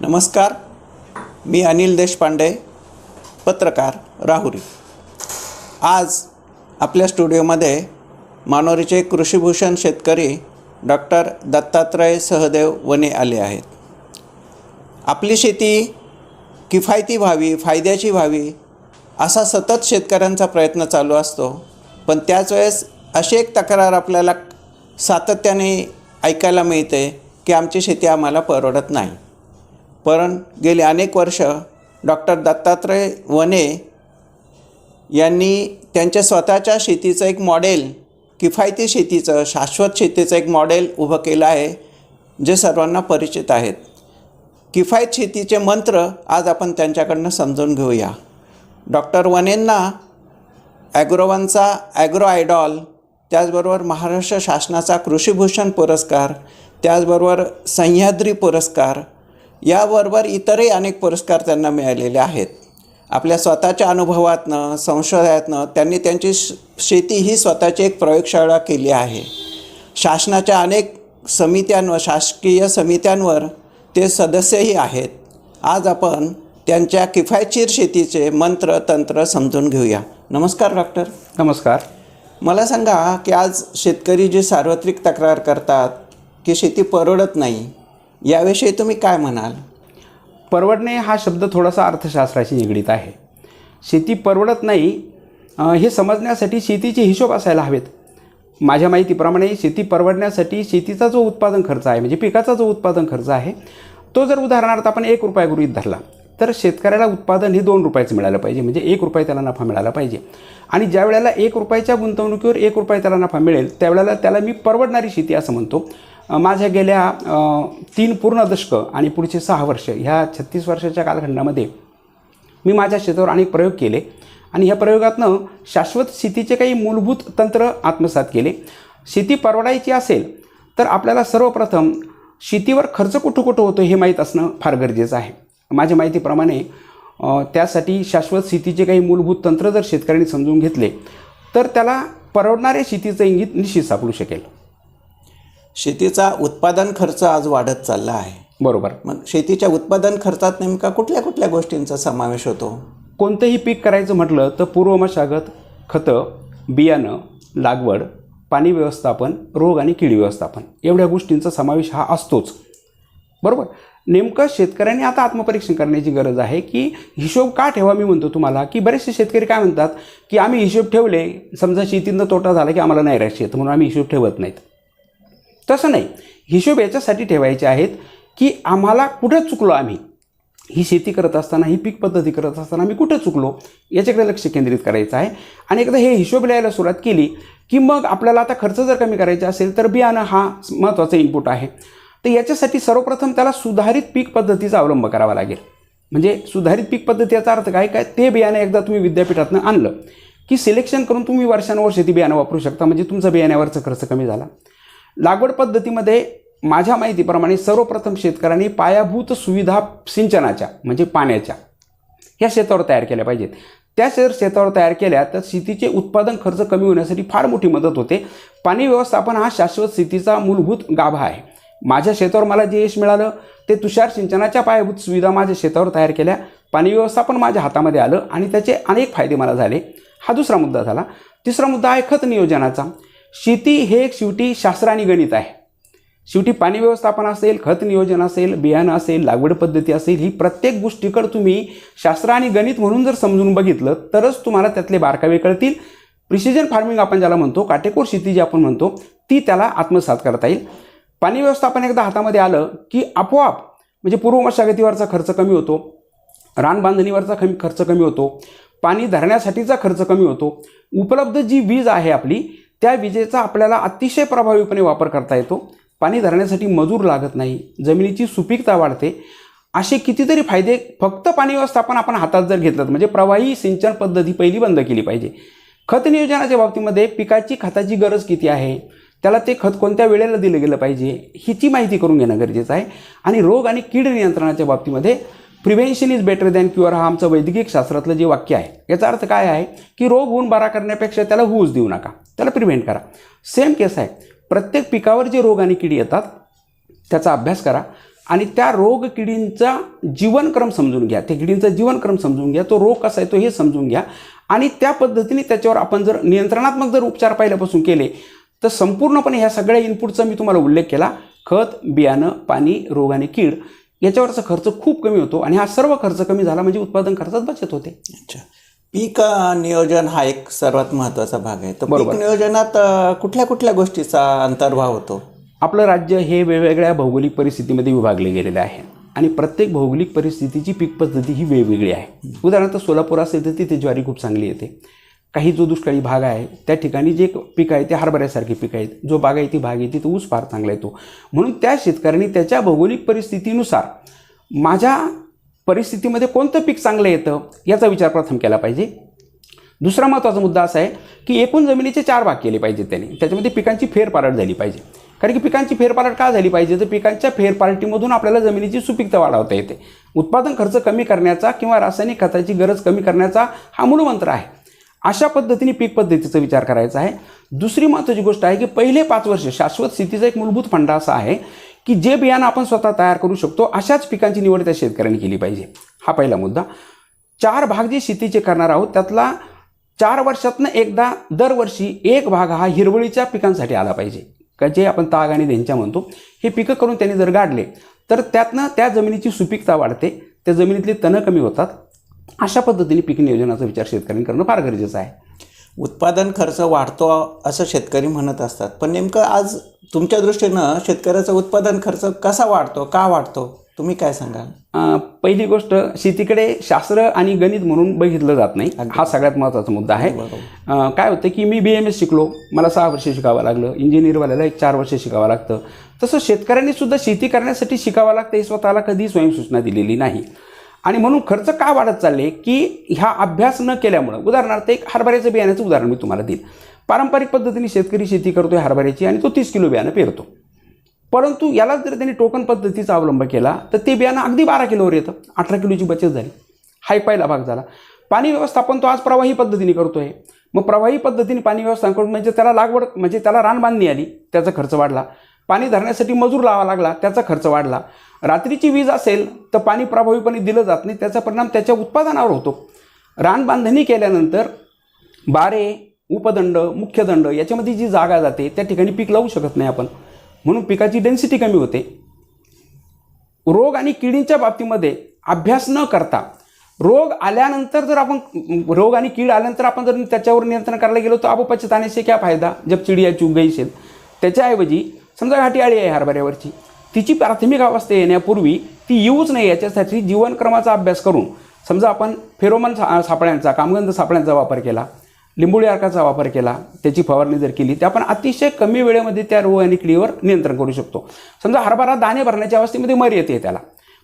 नमस्कार मी अनिल देशपांडे पत्रकार राहुरी. आज आपल्या स्टुडिओमध्ये मानोरीचे कृषीभूषण शेतकरी डॉक्टर दत्तात्रय सहदेव वने आले आहेत. आपली शेती किफायती व्हावी फायद्याची व्हावी असा सतत शेतकऱ्यांचा प्रयत्न चालू असतो. पण त्याच वेळेस अशी एक तक्रार आपल्याला सातत्याने ऐकायला मिळते की आमची शेती आम्हाला परवडत नाही. पण गेली अनेक वर्ष डॉक्टर दत्तात्रय वने यांनी त्यांच्या स्वतःच्या शेतीचं एक मॉडेल किफायती शेतीचं शाश्वत शेतीचं एक मॉडेल उभं केलं आहे जे सर्वांना परिचित आहेत. किफायत शेतीचे मंत्र आज आपण त्यांच्याकडनं समजून घेऊया. डॉक्टर वनेंना ॲग्रोवनचा ॲग्रो आयडॉल त्याचबरोबर महाराष्ट्र शासनाचा कृषीभूषण पुरस्कार त्याचबरोबर सह्याद्री पुरस्कार याबरोबर इतरही अनेक पुरस्कार त्यांना मिळालेले आहेत. आपल्या स्वतःच्या अनुभवातनं संशोधनातनं त्यांनी त्यांची श शेती ही स्वतःची एक प्रयोगशाळा केली आहे. शासनाच्या अनेक समित्यांवर शासकीय समित्यांवर ते सदस्यही आहेत. आज आपण त्यांच्या किफायतशीर शेतीचे मंत्र तंत्र समजून घेऊया. नमस्कार डॉक्टर. नमस्कार. मला सांगा की आज शेतकरी जे सार्वत्रिक तक्रार करतात की शेती परवडत नाही याविषयी तुम्ही काय म्हणाल? परवडणे हा शब्द थोडासा अर्थशास्त्राशी निगडीत आहे. शेती परवडत नाही हे समजण्यासाठी शेतीचे हिशोब असायला हवेत. माझ्या माहितीप्रमाणे शेती परवडण्यासाठी शेतीचा जो उत्पादन खर्च आहे म्हणजे पिकाचा जो उत्पादन खर्च आहे तो जर उदाहरणार्थ आपण एक रुपया गृहीत धरला तर शेतकऱ्याला उत्पादन हे दोन रुपयाचं मिळालं पाहिजे म्हणजे एक रुपये त्याला नफा मिळाला पाहिजे. आणि ज्या वेळेला एक रुपयाच्या गुंतवणुकीवर एक रुपये त्याला नफा मिळेल त्यावेळेला त्याला मी परवडणारी शेती असं म्हणतो. माझ्या गेल्या तीन पूर्ण दशकं आणि पुढचे सहा वर्ष ह्या छत्तीस वर्षाच्या कालखंडामध्ये मी माझ्या शेतावर अनेक प्रयोग केले आणि ह्या प्रयोगातनं शाश्वत शेतीचे काही मूलभूत तंत्र आत्मसात केले. शेती परवडायची असेल तर आपल्याला सर्वप्रथम शेतीवर खर्च कुठं कुठं होतो हे माहीत असणं फार गरजेचं आहे. माझ्या माहितीप्रमाणे त्यासाठी शाश्वत शेतीचे काही मूलभूत तंत्र जर शेतकऱ्यांनी समजून घेतले तर त्याला परवडणाऱ्या शेतीचं इंगित निश्चित सापडू शकेल. शेतीचा उत्पादन खर्च आज वाढत चालला आहे. बरोबर. मग शेतीच्या उत्पादन खर्चात नेमका कुठल्या कुठल्या गोष्टींचा समावेश होतो? कोणतंही पीक करायचं म्हटलं तर पूर्वमशागत खतं बियाणं लागवड पाणी व्यवस्थापन रोग आणि कीड व्यवस्थापन एवढ्या गोष्टींचा समावेश हा असतोच. बरोबर? नेमकं शेतकऱ्यांनी आता आत्मपरीक्षण करण्याची गरज आहे की हिशोब का ठेवा मी म्हणतो तुम्हाला? की बरेचसे शेतकरी काय म्हणतात की आम्ही हिशोब ठेवले समजा शेतीनं तोटा झाला की आम्हाला नाही राहायचे म्हणून आम्ही हिशोब ठेवत नाहीत. तसं नाही. हिशोब याच्यासाठी ठेवायचे आहेत की आम्हाला कुठं चुकलो आम्ही? ही शेती करत असताना ही पीक पद्धती करत असताना आम्ही कुठं चुकलो? याच्याकडे लक्ष केंद्रित करायचं आहे. आणि एकदा हे हिशोब लिहायला सुरुवात केली की मग आपल्याला आता खर्च जर कमी करायचा असेल तर बियाणं हा महत्त्वाचा इनपुट आहे. तर याच्यासाठी सर्वप्रथम त्याला सुधारित पीक पद्धतीचा अवलंब करावा लागेल. म्हणजे सुधारित पीक पद्धती याचा अर्थ काय? काय? ते बियाणं एकदा तुम्ही विद्यापीठातनं आणलं की सिलेक्शन करून तुम्ही वर्षानुवर्ष शेती बियाणं वापरू शकता. म्हणजे तुमचा बियाण्यावरचा खर्च कमी झाला. लागवड पद्धतीमध्ये माझ्या माहितीप्रमाणे सर्वप्रथम शेतकऱ्यांनी पायाभूत सुविधा सिंचनाच्या म्हणजे पाण्याच्या ह्या शेतावर तयार केल्या पाहिजेत. त्या जर शेतावर तयार केल्या तर शेतीचे उत्पादन खर्च कमी होण्यासाठी फार मोठी मदत होते. पाणी व्यवस्थापन हा शाश्वत शेतीचा मूलभूत गाभा आहे. माझ्या शेतावर मला जे यश मिळालं ते तुषार सिंचनाच्या पायाभूत सुविधा माझ्या शेतावर तयार केल्या. पाणी व्यवस्थापन माझ्या हातामध्ये आलं आणि त्याचे अनेक फायदे मला झाले. हा दुसरा मुद्दा झाला. तिसरा मुद्दा आहे खत नियोजनाचा. शेती हे एक शेवटी शास्त्र आणि गणित आहे. शेवटी पाणी व्यवस्थापन असेल खत नियोजन असेल बियाणं असेल लागवड पद्धती असेल ही प्रत्येक गोष्टीकडे तुम्ही शास्त्र आणि गणित म्हणून जर समजून बघितलं तरच तुम्हाला त्यातले बारकावे कळतील. प्रिसिजन फार्मिंग आपण ज्याला म्हणतो काटेकोर शेती जी आपण म्हणतो ती त्याला आत्मसात करता येईल. पाणी व्यवस्थापन एकदा हातामध्ये आलं की आपोआप म्हणजे पूर्व मशागतीवरचा खर्च कमी होतो रान बांधणीवरचा कमी खर्च कमी होतो पाणी धरण्यासाठीचा खर्च कमी होतो. उपलब्ध जी वीज आहे आपली त्या विजेचा आपल्याला अतिशय प्रभावीपणे वापर करता येतो. पाणी धरण्यासाठी मजूर लागत नाही. जमिनीची सुपीकता वाढते. असे कितीतरी फायदे फक्त पाणी व्यवस्थापन आपण हातात जर घेतलं म्हणजे प्रवाही सिंचन पद्धती पहिली बंद केली पाहिजे. खत नियोजनाच्या बाबतीमध्ये पिकाची खताची गरज किती आहे? त्याला ते खत कोणत्या वेळेला दिलं गेलं पाहिजे? हिची माहिती करून घेणं गरजेचं आहे. आणि रोग आणि कीड नियंत्रणाच्या बाबतीमध्ये prevention is better than cure हा आमचं वैद्यकीय शास्त्रातलं जे वाक्य आहे. याचा अर्थ काय आहे की रोग होऊन बरा करण्यापेक्षा त्याला होऊच देऊ नका. त्याला प्रिव्हेंट करा. सेम केस आहे. प्रत्येक पिकावर जे रोग आणि किडी येतात त्याचा अभ्यास करा आणि त्या रोग किडींचा जीवनक्रम समजून घ्या. त्या किडींचा जीवनक्रम समजून घ्या. तो रोग कसा आहे तो हे समजून घ्या. आणि त्या पद्धतीने त्याच्यावर आपण जर नियंत्रणात्मक जर उपचार पहिल्यापासून केले तर संपूर्णपणे ह्या सगळ्या इनपुटचा मी तुम्हाला उल्लेख केला. खत बियाणं पाणी रोग आणि कीड. याच्यावरचा खर्च खूप कमी होतो आणि हा सर्व खर्च कमी झाला म्हणजे उत्पादन खर्चात बचत होते. अच्छा. पीक नियोजन हा एक सर्वात महत्त्वाचा भाग आहे. तर पीक. नियोजनात कुठल्या कुठल्या गोष्टीचा अंतर्भाव होतो? आपलं राज्य हे वेगवेगळ्या भौगोलिक परिस्थितीमध्ये विभागले गेलेले आहे आणि प्रत्येक भौगोलिक परिस्थितीची पीक पद्धती ही वेगवेगळी आहे. उदाहरणार्थ सोलापूर असेल तर तिथे ज्वारी खूप चांगली येते. काही जो दुष्काळी भाग आहे त्या ठिकाणी जे पीक आहे ते हरभऱ्यासारखे पीक आहेत जो बागायती भाग आहे तिथं ऊस फार चांगला येतो. म्हणून त्या शेतकऱ्यांनी त्याच्या भौगोलिक परिस्थितीनुसार माझ्या परिस्थितीमध्ये कोणतं पीक चांगलं येतं याचा विचार प्रथम केला पाहिजे. दुसरा महत्त्वाचा मुद्दा असा आहे की एकूण जमिनीचे चार भाग केले पाहिजेत त्याने. त्याच्यामध्ये पिकांची फेरपालट झाली पाहिजे. कारण की पिकांची फेरपालट का झाली पाहिजे? तर पिकांच्या फेरपालटीमधून आपल्याला जमिनीची सुपीकता वाढवता येते. उत्पादन खर्च कमी करण्याचा किंवा रासायनिक खताची गरज कमी करण्याचा हा मूलमंत्र आहे. अशा पद्धतीने पीक पद्धतीचा विचार करायचा आहे. दुसरी महत्त्वाची गोष्ट आहे की पहिले पाच वर्ष शाश्वत स्थितीचा एक मूलभूत फंडा असा आहे की जे बियाणं आपण स्वतः तयार करू शकतो अशाच पिकांची निवड त्या शेतकऱ्यांनी केली पाहिजे. हा पहिला मुद्दा. चार भाग जे शेतीचे करणार आहोत त्यातला चार वर्षातनं एकदा दरवर्षी एक भाग हा हिरवळीच्या पिकांसाठी आला पाहिजे. का जे आपण ताग आणि देंच्या म्हणतो हे पिकं करून त्यांनी जर गाडले तर त्यातनं त्या जमिनीची सुपीकता वाढते त्या जमिनीतले तणं कमी होतात अशा पद्धतीने पीक नियोजनाचा विचार शेतकऱ्यांनी करणं फार गरजेचं आहे. उत्पादन खर्च वाढतो असं शेतकरी म्हणत असतात. पण नेमकं आज तुमच्या दृष्टीनं शेतकऱ्याचा उत्पादन खर्च कसा वाढतो का वाढतो? तुम्ही काय सांगाल? पहिली गोष्ट शेतीकडे शास्त्र आणि गणित म्हणून बघितलं जात नाही. हा सगळ्यात महत्त्वाचा मुद्दा आहे. काय होतं की मी बी एम एस शिकलो. मला सहा वर्ष शिकावं लागलं. इंजिनिअरवाल्याला एक चार वर्ष शिकावं लागतं. तसं शेतकऱ्यांनी सुद्धा शेती करण्यासाठी शिकावं लागतं हे स्वतःला कधी स्वयंसूचना दिलेली नाही. आणि म्हणून खर्च का वाढत चालले की ह्या अभ्यास न केल्यामुळं उदाहरणार्थ एक हरभऱ्याचं बियाण्याचं उदाहरण मी तुम्हाला देईन. पारंपरिक पद्धतीने शेतकरी शेती करतोय हरभऱ्याची आणि तो तीस किलो बियाणं पेरतो. परंतु याला जर त्यांनी टोकन पद्धतीचा अवलंब केला तर ते बियाणं अगदी बारा किलोवर येतं. अठरा किलोची बचत झाली. हाय पहिला भाग झाला. पाणी व्यवस्थापन तो आज प्रवाही पद्धतीने करतो आहे मग प्रवाही पद्धतीने पाणी व्यवस्थापन करून म्हणजे त्याला लागवड म्हणजे त्याला रान बांधणी आली त्याचा खर्च वाढला. पाणी धरण्यासाठी मजूर लावा लागला त्याचा खर्च वाढला. रात्रीची वीज असेल तर पाणी प्रभावीपणे दिलं जात नाही त्याचा परिणाम त्याच्या उत्पादनावर होतो. रान बांधणी केल्यानंतर बारे उपदंड मुख्यदंड याच्यामध्ये जी जागा जाते त्या ठिकाणी पीक लावू शकत नाही आपण. म्हणून पिकाची डेन्सिटी कमी होते. रोग आणि किडींच्या बाबतीमध्ये अभ्यास न करता रोग आल्यानंतर जर आपण रोग आणि कीड आल्यानंतर आपण जर त्याच्यावर नियंत्रण करायला गेलो तर आपोपच आने क्या फायदा? जब चिडिया चुग गई त्याच्याऐवजी समजा घाटी आहे हरभऱ्यावरची तिची प्राथमिक अवस्था येण्यापूर्वी ती येऊच नाही याच्यासाठी जीवनक्रमाचा अभ्यास करून समजा आपण फेरोमन सा सापळ्यांचा कामगंध सापळ्यांचा वापर केला लिंबोळी अर्काचा वापर केला त्याची फवारणी जर केली तर आपण अतिशय कमी वेळेमध्ये त्या रोग आणि किडीवर नियंत्रण करू शकतो. समजा हरभरा दाणे भरण्याच्या अवस्थेमध्ये मर येते त्याला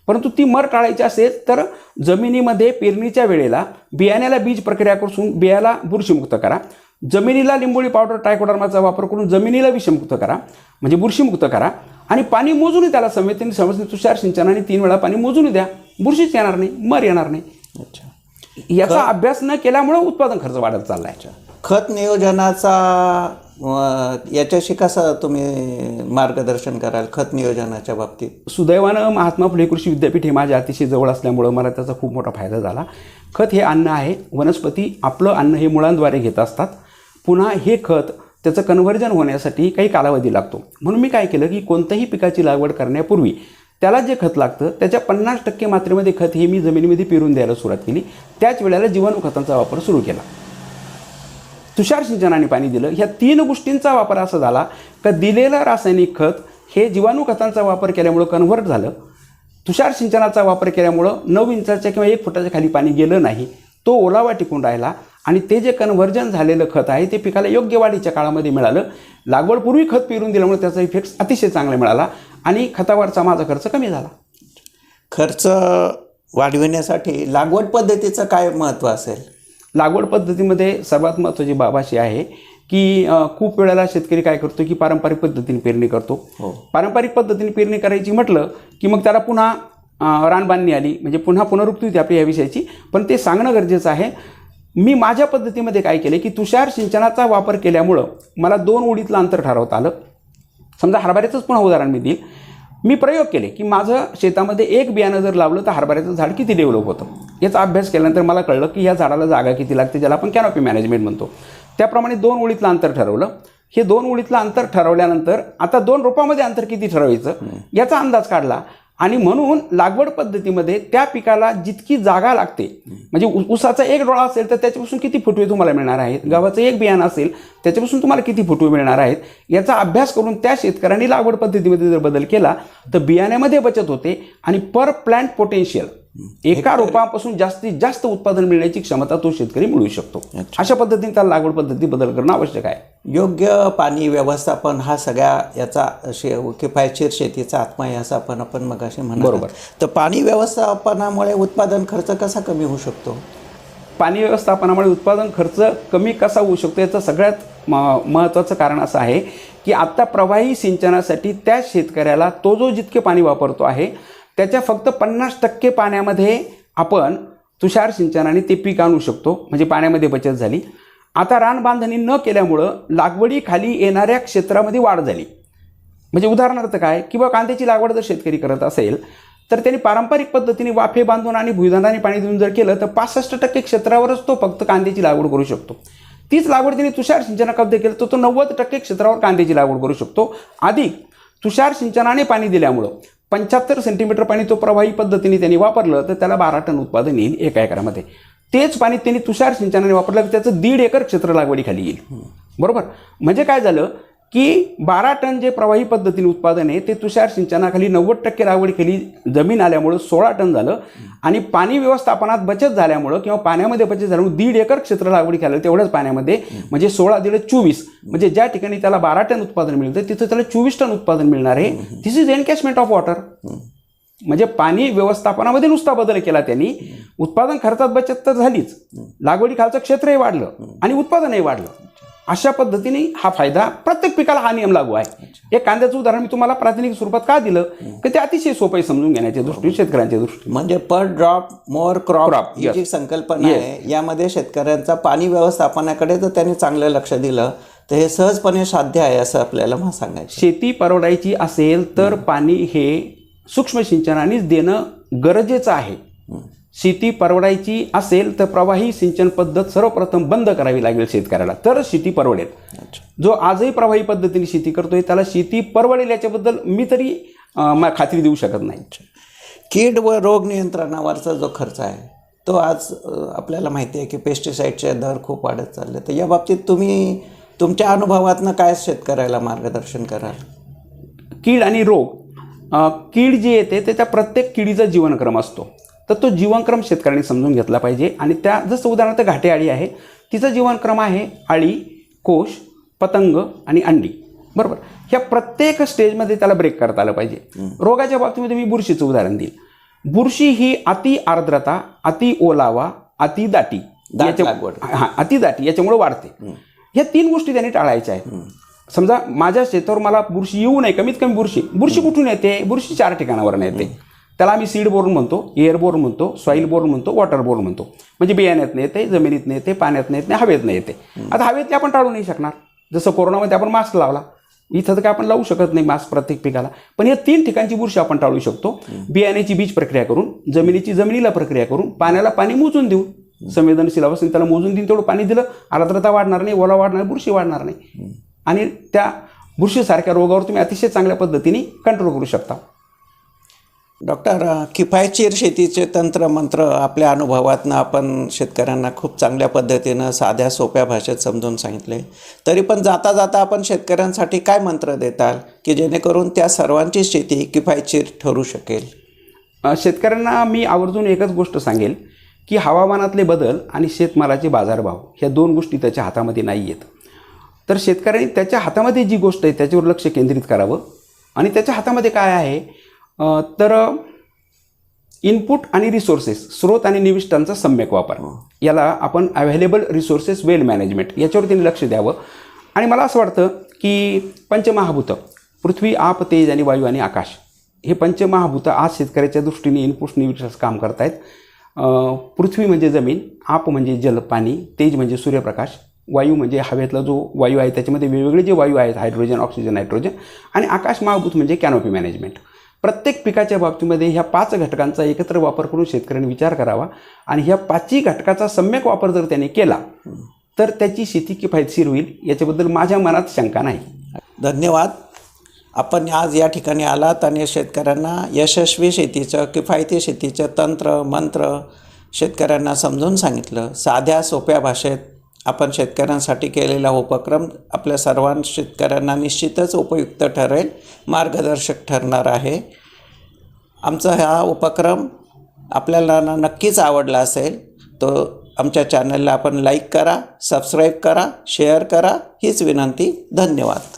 परंतु ती मर टाळायची असेल तर जमिनीमध्ये पेरणीच्या वेळेला बियाण्याला बीज प्रक्रिया करून बियाला बुरशीमुक्त करा. जमिनीला लिंबोळी पावडर ट्रायकोडर्माचा वापर करून जमिनीला विषमुक्त करा. म्हणजे बुरशीमुक्त करा. आणि पाणी मोजूनही त्याला समेतीने समजणे तुषार सिंचनाने तीन वेळा पाणी मोजूनही द्या. बुरशीच येणार नाही मर येणार नाही. अच्छा. याचा अभ्यास न केल्यामुळे उत्पादन खर्च वाढत चालला आहे खत नियोजनाचा याच्याशी कसं तुम्ही मार्गदर्शन कराल खत नियोजनाच्या बाबतीत? सुदैवानं महात्मा फुले कृषी विद्यापीठ हे माझ्या अतिशय जवळ असल्यामुळं मला त्याचा खूप मोठा फायदा झाला. खत हे अन्न आहे. वनस्पती आपलं अन्न हे मुळांद्वारे घेत असतात. पुन्हा हे खत त्याचं कन्व्हर्जन होण्यासाठी काही कालावधी लागतो. म्हणून मी काय केलं की कोणत्याही पिकाची लागवड करण्यापूर्वी त्याला जे खत लागतं त्याच्या पन्नास टक्के मात्रेमध्ये खत हे मी जमिनीमध्ये पेरून द्यायला सुरुवात केली. त्याच वेळेला जीवाणू खतांचा वापर सुरू केला. तुषार सिंचनाने पाणी दिलं. ह्या तीन गोष्टींचा वापर असा झाला का दिलेलं रासायनिक खत हे जीवाणू खतांचा वापर केल्यामुळं कन्व्हर्ट झालं. तुषार सिंचनाचा वापर केल्यामुळं नऊ इंचाच्या किंवा एक फुटाच्या खाली पाणी गेलं नाही. तो ओलावा टिकून राहिला. आणि ते जे कन्व्हर्जन झालेलं खत आहे ते पिकाला योग्य वाढीच्या काळामध्ये मिळालं. लागवडपूर्वी खत पेरून दिल्यामुळे त्याचा इफेक्ट अतिशय चांगला मिळाला आणि खतावरचा माझा खर्च कमी झाला. खर्च वाढविण्यासाठी लागवड पद्धतीचं काय महत्त्व असेल? लागवड पद्धतीमध्ये सर्वात महत्त्वाची बाब अशी आहे की खूप वेळेला शेतकरी काय करतो की पारंपरिक पद्धतीने पेरणी करतो. हो. पारंपरिक पद्धतीने पेरणी करायची म्हटलं की मग त्याला पुन्हा रानबांधणी आली. म्हणजे पुन्हा पुनरुक्ती होती आपली या विषयाची. पण ते सांगणं गरजेचं आहे. मी माझ्या पद्धतीमध्ये काय केलं की तुषार सिंचनाचा वापर केल्यामुळं मला दोन ओळीतलं अंतर ठरवता आलं. समजा हरभऱ्याचंच पुन्हा उदाहरण मी देईल. मी प्रयोग केले की माझं शेतामध्ये एक बियाणं जर लावलं तर हरभऱ्याचं झाड किती डेव्हलप होतं? याचा अभ्यास केल्यानंतर मला कळलं की या झाडाला जागा किती लागते ज्याला आपण कॅनॉपी मॅनेजमेंट म्हणतो. त्याप्रमाणे दोन ओळीतलं अंतर ठरवलं. हे दोन ओळीतलं अंतर ठरवल्यानंतर आता दोन रोपामध्ये अंतर किती ठरवायचं? याचा अंदाज काढला. आणि म्हणून लागवड पद्धतीमध्ये त्या पिकाला जितकी जागा लागते म्हणजे ऊसाचा एक डोळा असेल तर त्याच्यापासून किती फुटवे तुम्हाला मिळणार आहेत? गव्हाचं एक बियाणं असेल त्याच्यापासून तुम्हाला किती फुटवे मिळणार आहेत? याचा अभ्यास करून त्या शेतकऱ्यांनी लागवड पद्धतीमध्ये जर बदल केला तर बियाण्यामध्ये बचत होते आणि पर प्लॅन्ट पोटेन्शियल एका रोपापासून जास्तीत जास्त उत्पादन मिळण्याची क्षमता तो शेतकरी मिळवू शकतो. अशा पद्धतीने त्याला लागवड पद्धती बदल करणं आवश्यक आहे. योग्य पाणी व्यवस्थापन हा सगळ्या याचा शे किफायतशीर शेतीचा आत्मा आहे असं आपण आपण मगाशी म्हणा बरोबर. तर पाणी व्यवस्थापनामुळे उत्पादन खर्च कसा कमी होऊ शकतो? पाणी व्यवस्थापनामुळे उत्पादन खर्च कमी कसा होऊ शकतो याचं सगळ्यात महत्त्वाचं कारण असं आहे की आत्ता प्रवाही सिंचनासाठी त्या शेतकऱ्याला तो जो जितके पाणी वापरतो आहे त्याच्या फक्त पन्नास टक्के पाण्यामध्ये आपण तुषार सिंचनाने ते पीक आणू शकतो. म्हणजे पाण्यामध्ये बचत झाली. आता रान बांधणी न केल्यामुळं लागवडीखाली येणाऱ्या क्षेत्रामध्ये वाढ झाली. म्हणजे उदाहरणार्थ काय? किंवा कांद्याची लागवड जर शेतकरी करत असेल तर त्यांनी पारंपरिक पद्धतीने वाफे बांधून आणि भुईधानाने पाणी देऊन जर केलं तर पासष्ट टक्के क्षेत्रावरच तो फक्त कांद्याची लागवड करू शकतो. तीच लागवड त्यांनी तुषार सिंचनामध्ये केलं तर तो नव्वद टक्के क्षेत्रावर कांद्याची लागवड करू शकतो. अधिक तुषार सिंचनाने पाणी दिल्यामुळं पंच्याहत्तर सेंटीमीटर पाणी तो प्रवाही पद्धतीने त्यांनी वापरलं तर त्याला बारा टन उत्पादन येईल एका एकरामध्ये. तेच पाणी त्यांनी तुषार सिंचनाने वापरलं तर त्याचं दीड एकर क्षेत्र लागवडीखाली येईल. बरोबर? म्हणजे काय झालं? की बारा टन जे प्रवाही पद्धतीने उत्पादन आहे ते तुषार सिंचनाखाली नव्वद टक्के लागवडीखाली जमीन आल्यामुळं सोळा टन झालं आणि पाणी व्यवस्थापनात बचत झाल्यामुळं किंवा पाण्यामध्ये बचत झाल्यामुळे दीड एकर क्षेत्र लागवडी केलं तेवढ्याच पाण्यामध्ये. म्हणजे सोळा दीड चोवीस. म्हणजे ज्या ठिकाणी त्याला बारा टन उत्पादन मिळतं तिथं त्याला चोवीस टन उत्पादन मिळणार आहे. This is encashment of water म्हणजे पाणी व्यवस्थापनामध्ये नुसता बदल केला त्यांनी. उत्पादन खर्चात बचत तर झालीच. लागवडी खालचं क्षेत्रही वाढलं आणि उत्पादनही वाढलं. अशा पद्धतीने हा फायदा प्रत्येक पिकाला हा नियम लागू आहे. एक कांद्याचं उदाहरण मी तुम्हाला प्रातिनिधिक स्वरूपात का दिलं? की ते अतिशय सोपं आहे समजून घेण्याच्या दृष्टीने शेतकऱ्यांच्या दृष्टीने. म्हणजे पर ड्रॉप मोर क्रॉप ही. जी संकल्पना आहे यामध्ये शेतकऱ्यांचा पाणी व्यवस्थापनाकडे जर त्यांनी चांगलं लक्ष दिलं तर हे सहजपणे साध्य आहे असं आपल्याला मग सांगायचं. शेती परवडायची असेल तर पाणी हे सूक्ष्म सिंचनानेच देणं गरजेचं आहे. शेती परवडायची असेल तर प्रवाही सिंचन पद्धत सर्वप्रथम बंद करावी लागेल शेतकऱ्याला. तरच शेती परवडेल. जो आजही प्रवाही पद्धतीने शेती करतोय त्याला शेती परवडेल याच्याबद्दल मी तरी खात्री देऊ शकत नाही. कीड व रोग नियंत्रणावरचा जो खर्च आहे तो आज आपल्याला माहिती आहे की पेस्टिसाईडचे दर खूप वाढत चालले तर या बाबतीत तुम्ही तुमच्या अनुभवातनं काय शेतकऱ्याला मार्गदर्शन कराल? कीड आणि रोग कीड जी येते त्याच्या प्रत्येक किडीचा जीवनक्रम असतो. तर तो जीवनक्रम शेतकऱ्यांनी समजून घेतला पाहिजे. आणि त्या जसं उदाहरणार्थ घाटे आळी आहे तिचा जीवनक्रम आहे आळी कोश पतंग आणि अंडी. बरोबर? ह्या प्रत्येक स्टेजमध्ये त्याला ब्रेक करता आलं पाहिजे. रोगाच्या बाबतीमध्ये मी बुरशीचं उदाहरण देईल. बुरशी ही अति आर्द्रता अति ओलावा अति दाटी. हा अति दाटी याच्यामुळे वाढते. ह्या तीन गोष्टी त्यांनी टाळायच्या आहेत. समजा माझ्या शेतावर मला बुरशी येऊ नये कमीत कमी बुरशी. बुरशी कुठून येते? बुरशी चार ठिकाणावरून येते. त्याला आम्ही सीड बोर्न म्हणतो एअर बोर्न म्हणतो सॉईल बोर्न म्हणतो वॉटर बोर्न म्हणतो. म्हणजे बियाण्यात येते जमिनीत येते पाण्यात येते हवेत येते. आता हवेतले आपण टाळू नाही शकणार. जसं कोरोनामध्ये आपण मास्क लावला. इथं तर काय आपण लावू शकत नाही मास्क प्रत्येक पिकाला. पण या तीन ठिकाणची बुरशी आपण टाळू शकतो. बियाण्याची बीज प्रक्रिया करून जमिनीची जमिनीला प्रक्रिया करून पाण्याला पाणी मोजून देऊ संवेदनशील अवस्थेने त्याला मोजून देऊन तेवढं पाणी दिलं आर्द्रता वाढणार नाही ओला वाढणार बुरशी वाढणार नाही. आणि त्या बुरशीसारख्या रोगावर तुम्ही अतिशय चांगल्या पद्धतीने कंट्रोल करू शकता. डॉक्टर किफायतशीर शेतीचे तंत्र मंत्र आपल्या अनुभवातनं आपण शेतकऱ्यांना खूप चांगल्या पद्धतीनं साध्या सोप्या भाषेत समजून सांगितले. तरी पण जाता जाता आपण शेतकऱ्यांसाठी काय मंत्र देताल की जेणेकरून त्या सर्वांची शेती किफायतशीर ठरू शकेल? शेतकऱ्यांना मी आवर्जून एकच गोष्ट सांगेल की हवामानातले बदल आणि शेतमालाचे बाजारभाव ह्या दोन गोष्टी त्याच्या हातामध्ये नाही आहेत तर शेतकऱ्यांनी त्याच्या हातामध्ये जी गोष्ट आहे त्याच्यावर लक्ष केंद्रित करावं. आणि त्याच्या हातामध्ये काय आहे? तर इनपुट आणि रिसोर्सेस स्रोत आणि निविष्ठांचा सम्यक वापर. याला आपण अव्हेलेबल रिसोर्सेस वेल मॅनेजमेंट याच्यावर त्यांनी लक्ष द्यावं. आणि मला असं वाटतं की पंचमहाभूत पृथ्वी आप तेज आणि वायू आणि आकाश हे पंचमहाभूत आज शेतकऱ्याच्या दृष्टीने इनपुट निविष्ठाचं काम करतायत. अं, पृथ्वी म्हणजे जमीन आप म्हणजे जल पाणी तेज म्हणजे सूर्यप्रकाश वायू म्हणजे हवेतला जो वायू आहे त्याच्यामध्ये वेगवेगळे जे वायू आहेत हायड्रोजन ऑक्सिजन नायट्रोजन आणि आकाश महाभूत म्हणजे कॅनोपी मॅनेजमेंट प्रत्येक पिकाच्या बाबतीमध्ये ह्या पाच घटकांचा एकत्र वापर करून शेतकऱ्यांनी विचार करावा आणि ह्या पाचही घटकाचा सम्यक वापर जर त्याने केला तर त्याची शेती किफायतशीर होईल याच्याबद्दल माझ्या मनात शंका नाही. धन्यवाद. आपण आज या ठिकाणी आलात आणि शेतकऱ्यांना यशस्वी शेतीचं किफायती शेतीचं तंत्र मंत्र शेतकऱ्यांना समजून सांगितलं. साध्या सोप्या भाषेत आपण शेतकऱ्यांसाठी केलेला उपक्रम आपल्या सर्वां शेतकऱ्यांना निश्चितच उपयुक्त ठरेल मार्गदर्शक ठरणार आहे. आमचा हा उपक्रम आपल्याला ना नक्कीच आवडला असेल तो आमच्या चॅनलला आपण लाईक करा सबस्क्राईब करा शेअर करा हीच विनंती. धन्यवाद.